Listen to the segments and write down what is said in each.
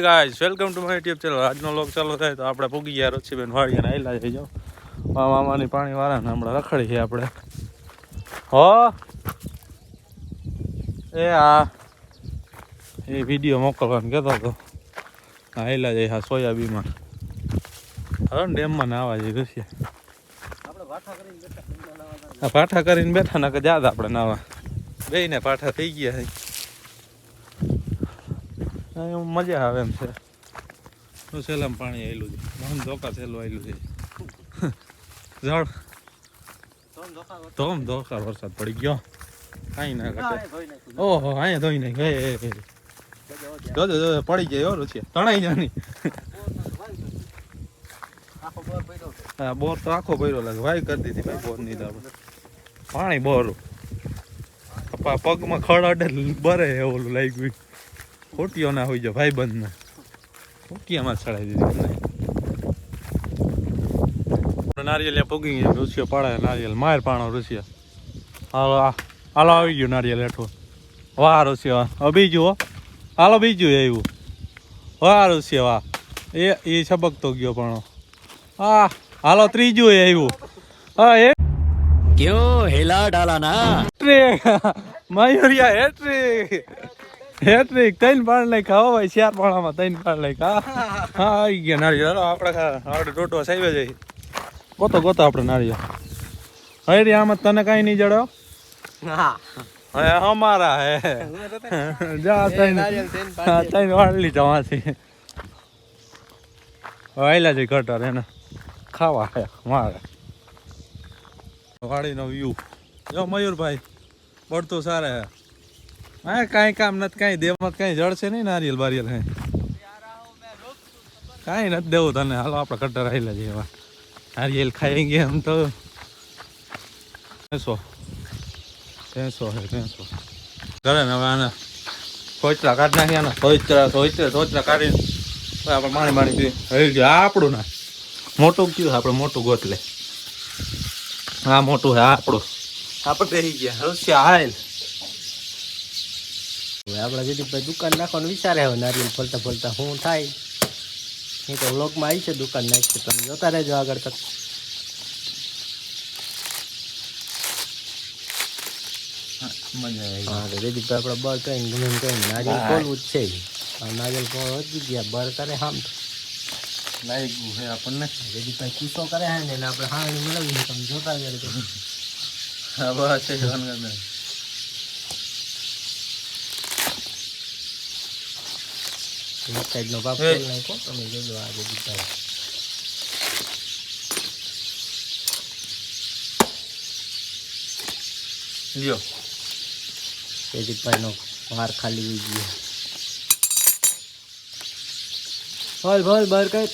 Guys welcome to my YouTube channel આજનો લોક ચાલુ થાય તો આપણે પૂગી ગયા વાળી વાળીને આયલા જઈ જાઓ મામાની પાણી વાળા ને હમણાં રખડી છે આપણે. હો? એ આ, એ વીડિયો મોકલવાનું કહેતો હતો. આયલા જાય હા સોયાબીમાં હવે ડેમમાં નાવા જઈ રસિયા આ પાઠા કરીને બેઠા ના કે જાત આપણે નાવા. બેયને પાઠા થઈ ગયા મજા આવે એમ છે. હું સેલામ પાણી આવેલું છે. મહન ધોકા થયેલું આવેલું છે. જળ. ધોમ ધોકા વરસાદ પડી ગયો. કાંઈ ના ઘટે. ઓહો અહીંયા ધોઈ નહીં હે હે. જોજો જોજો પડી જાય ઓરું છે. તણાઈ જાની. હા બોર તો આખો ભર્યો લાગે. વાય કરી દીધી ભાઈ બોરની તો પાણી બોરું. પગમાં ખડ અડે બરે એવું ઓલું લાગ્યું. ખોટીઓ ના હોય જો ભાઈ ના ખોટીયામાં ચડાવી દીધી નારિયેલ પોગી ગયું રૂસિયો પાડે નારિયેલ માર પાણો ઋષિયો હાલો હાલો આવી ગયું નારિયેલ હેઠું. વાહ રૂસિયા વાહ બીજું હો. હાલો બીજું આવ્યું. વાહ રૂસિયા વાહ. એ એ છબકતો ગયો પણ. આ હાલો ત્રીજું આવ્યું. હા એ ક્યો હેલા ડાલા ના મયુરિયા હેટ્રિક હેટ્રિક ત્રણ પાણ લઈ ખાઓ ભાઈ ચાર પાણામાં ત્રણ પાણ લઈ ખા હા આવી ગયા હાલો આપણે આપણે ટોટો સાહેબ જઈ ગોતો ગોતો આપણે નાળિયેર હવે રે આમાં તને કાંઈ નહીં જડો? હવે અમારા હે. જા ત્રણ હા, ત્રણ વાળલી જવાથી વાયલા જઈ કટર એને. ખાવા હે મારે. વાડીનો વ્યૂ જો મયુરભાઈ પડતું સારા હે. હા, કાંઈ કામ નથી, કાંઈ દેવમાં કાંઈ છે નહીં, નારિયેલ બારિયેલ, હે. કાંઈ નથી દેવું તને. હાલો, આપણે કટર આવેલા છે એવા નારિયેલ ખાઈ ગયા એમ તો. ભેંસો. ભેંસો હે, ભેંસો. ઘરે ને હવે આને સોચરા કાઢી નાખી ને સોચરા સોચરા સોચરા કાઢીને આપણે માણી માણી પી રહી ગયું આ આપણું ના, મોટું કયું આપણે મોટું ગોતલે. હા મોટું હે આપણું. આપણે રહી ગયા. હાલ. હવે આપણા જયદીપભાઈ દુકાન નાખવાનું વિચારે હવે નારિયેલ ફલતા ફલતા શું થાય. એ તો વ્લોગમાં આવી છે દુકાન નાખશે. તમે જોતા રહેજો આગળ તક. મજા આવી હા તો જયદીપભાઈ આપણે બર કહીને ગમે એમ કહીને નારિયેલ ખોલવું જ છે આ નારિયેલ ખોલ વધી ગયા બર કરે હામ. લાગ્યું છે આપણને. જયદીપભાઈ કીસો કરે છે ને એને આપણે હાણી મેળવીએ તમે જોતા જ રહેજો. હા બસ છે વાનગર એક સાઈડનો ભાગ. ખોલ નાખો તમે જોજો આ જયદીપભાઈ લ્યો જયદીપભાઈનો વાર ખાલી હોઈ ગયો ભલ ભલ બર કર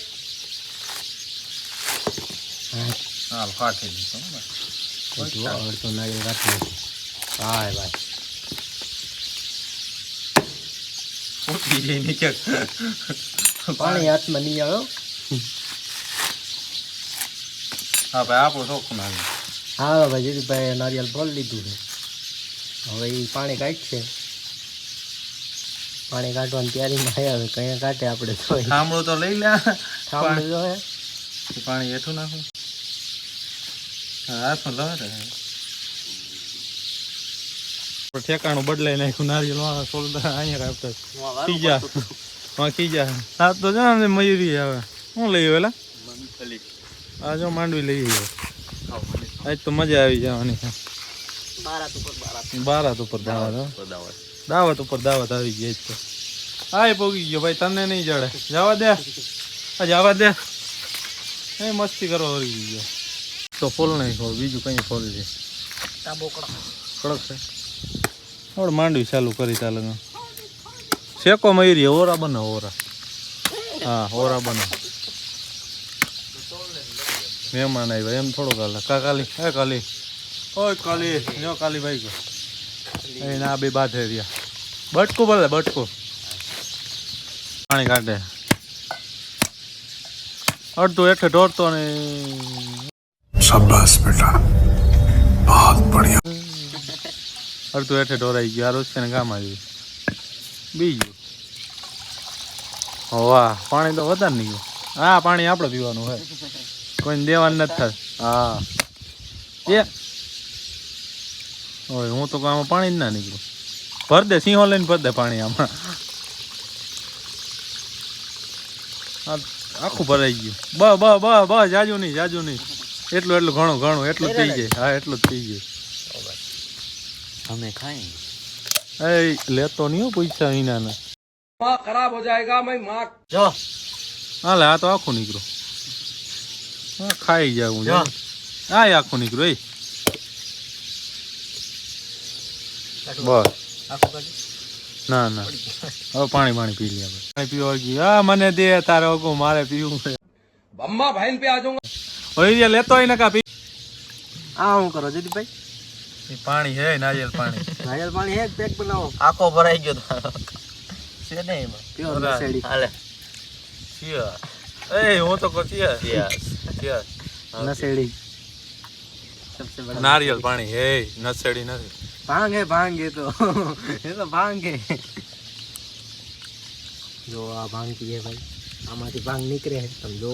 હા કાઢી દીધો અડધો નારિયેળ રાખી નાખ્યું. હાય ભાઈ નીચે પાણી હાથમાં નહીં આવ્યો હા ભાઈ આપણું શોખ નાખ્યું હા ભાઈ જીતુભાઈ નારિયેલ ફોલ લીધું છે. હવે એ પાણી કાઢશે. પાણી કાઢવાની તૈયારીમાં આવ્યા હવે કયા કાઢે આપણે તો. થાંભળું તો લઈ લે. સાંભળે પાણી હેઠું નાખું. હાથમાં લહરે ઠેકાણું બદલાઈ નાખ્યું નારિયેલ વાળા સોલદા અહીંયા આપતા ખીજા. હા ખીજા. સાત તો જાણ ને મયુરી આવે. શું લઈ વેલા આ જો માંડવી લઈ આવ્યો. આજ તો મજા આવી જવાની. છે બારાત. ઉપર દાવત દાવત ઉપર દાવત. આવી ગઈ તો. હા એ પોગી ગયો ભાઈ તને નહીં જડે. જવા દે. આ જવા દે. એ મસ્તી કરો હરી ગયો. તો ફૂલ નહીં ફોલ બીજું કઈ ફોલ છે? કડક છે? આપણે માંડવી ચાલુ કરી ચાલે લગ્ન શેકો મયુરી ઓરા બને ઓરા. હા, ઓરા બને. મહેમાન આવ્યા, એમ થોડો કાલે કા કાલી? હે કાલી. ઓય કાલી નો કાલી ભાઈ ગયો. એ ના બે બાધે રહ્યા. બટકું ભલે, બટકું. પાણી કાઢે. અડધો એટલે દોડતો ને શાબાશ બેટા. બહુત બઢિયા. અડધું હેઠે ઢોરાઈ ગયું. આ રોજ કામ આવ્યું. બીજું? વાહ. પાણી તો વધારે નીકળ્યું હા, પાણી આપણે પીવાનું હોય. કોઈને દેવાનું નથી થાય. હા. એ. ઓય, હું તો આમાં પાણી જ ના નીકળું. ભર દે, સિંહો લઈને ભર દે પાણી આમાં. આખું ભરાઈ ગયું. બ બ બ બ, જાજુ નહીં જાજુ નહીં. એટલું એટલું, ઘણું ઘણું, એટલું પી જાય. હા, એટલું જ થઈ જાય. અમે ખાઈ લેતો નહીં પૈસા અહીંના માં ખરાબ હો જાયગા મેં માં જો. હા લે આ તો આખું નીકળો. હા ખાઈ જાવ હું હા આખું નીકળો એ. બસ. ના ના. હવે પાણી પાણી પી લે પાણી પીવા ગયું. હા મને દે તારે ઓગો મારે પીવું છે. બમ્મા ભાઈ ને પે આ ઓય લેતો આઈ નકા પી. આ હું કરો જયદીપભાઈ? ઈ પાણી હે નારિયેલ પાણી. નારિયેલ પાણી હે પેક બનાવો. આખો ભરાઈ ગયો તારો. છે ને એમાં? પ્યોર. હાલે. ચિયા એ હું તો કહું ચિયા યસ નસેડી નારિયેલ પાણી. હે નસેડી નથી. ભાંગ હે ભાંગ તો. એ તો ભાંગ. હે જો આ ભાંગ પીએ ભાઈ. આમાંથી ભાંગ નીકળે છે. તમે જો.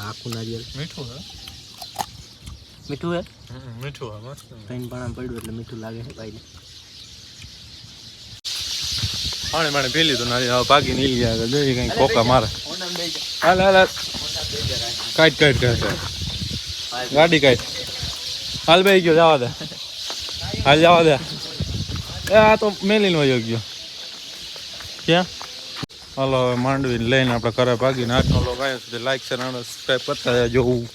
આખું નારિયેલ મીઠું હે? મીઠું હે? મીઠું હા મસ્ત ત્રણ પાણા પડ્યું એટલે મીઠું લાગે છે ભાઈ પાણી પાણી પી લીધું નારિયેલ હવે ભાગી નીલ ગયા જોઈ કઈ કોકા મારે. હાલ હાલ કાઢ કાઢ કાઢ ગાડી કાઢ. હાલ ભાઈ ગયો જવા દે. હાલ જવા દે. એ આ તો મેલીને વયો ગયો. ક્યાં? હાલો હવે માંડવી લઈને આપણે ઘરે ભાગીને આજનો લોકો આવ્યો સુધી લાઈક છે સબસ્ક્રાઈબ કરતા જોવું